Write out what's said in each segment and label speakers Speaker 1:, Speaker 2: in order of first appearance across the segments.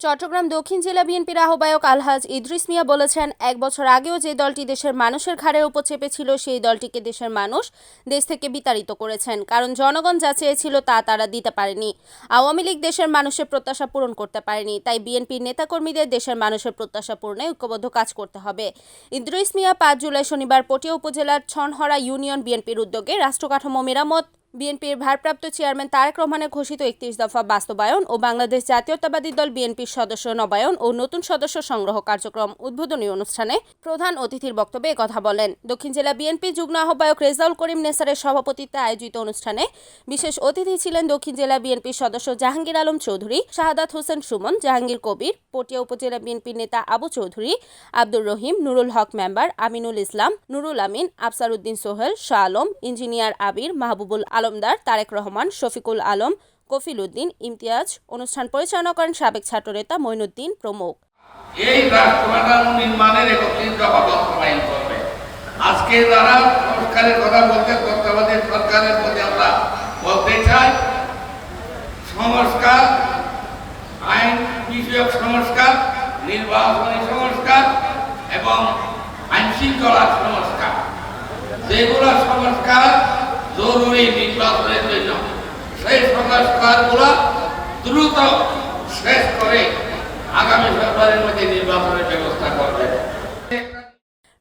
Speaker 1: চট্টগ্রাম দক্ষিণ জেলা বিএনপির আহ্বায়ক আলহাজ ইদ্রিস মিয়া বলেছেন, এক বছর আগেও যে দলটি দেশের মানুষের ঘাড়ের উপর চেপেছিল, সেই দলটিকে দেশের মানুষ দেশ থেকে বিতাড়িত করেছেন। কারণ জনগণ যা চেয়েছিল তা তারা দিতে পারেনি। আওয়ামী লীগ দেশের মানুষের প্রত্যাশা পূরণ করতে পারেনি, তাই বিএনপির নেতাকর্মীদের দেশের মানুষের প্রত্যাশা পূরণে ঐক্যবদ্ধ কাজ করতে হবে। ইদ্রিস মিয়া পাঁচ জুলাই শনিবার পটিয়া উপজেলার ছনহরা ইউনিয়ন বিএনপির উদ্যোগে রাষ্ট্রকাঠামো মেরামত বিএনপির ভারপ্রাপ্ত চেয়ারম্যান তারেক রহমানের ঘোষিত একত্রিশ দফা বাস্তবায়ন ও বাংলাদেশ জাতীয়তাবাদী দল বিএনপির সদস্য নবায়ন ও নতুন সদস্য সংগ্রহ কার্যক্রম উদ্বোধনী অনুষ্ঠানে প্রধান অতিথির বক্তব্যে কথা বলেন। দক্ষিণ জেলা বিএনপি যুগ্ম আহ্বায়ক রেজাউল করিম নেসারের সভাপতিত্বে আয়োজিত অনুষ্ঠানে বিশেষ অতিথি ছিলেন দক্ষিণ জেলা বিএনপির সদস্য জাহাঙ্গীর আলম চৌধুরী, শাহাদাত হোসেন সুমন, জাহাঙ্গীর কবির, পটিয়া উপজেলা বিএনপির নেতা আবু চৌধুরী, আব্দুর রহিম, নুরুল হক মেম্বার, আমিনুল ইসলাম, নুরুল আমিন আফসার উদ্দিন সোহেল, শাহ আলম, ইঞ্জিনিয়ার আবির, মাহবুবুল আলমদার তারেক রহমান, শফিকুল আলম কফিল উদ্দিন ইমতিয়াজ। অনুষ্ঠান পরিচালনা করেন সাবেক ছাত্রনেতা মঈনুদ্দিন প্রমুখ।
Speaker 2: এই রাষ্ট্রকাঠামো নির্মাণের একত্রিশ দফা বাস্তবায়ন করবে। আজকে যারা সংস্কারের কথা বলতে তত্ত্বাবধায়ক সরকারের প্রতি আমরা বলতে চাই, সংস্কার, আইন বিষয়ক সংস্কার, নির্বাচনী সংস্কার এবং আইন শৃঙ্খলার সংস্কার। যেগুলো সংস্কার, জরুরি সংস্কারগুলো দ্রুত শেষ করে আগামী ফেব্রুয়ারির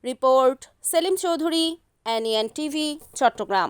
Speaker 1: report Selim Chowdhury NN TV Chittagong.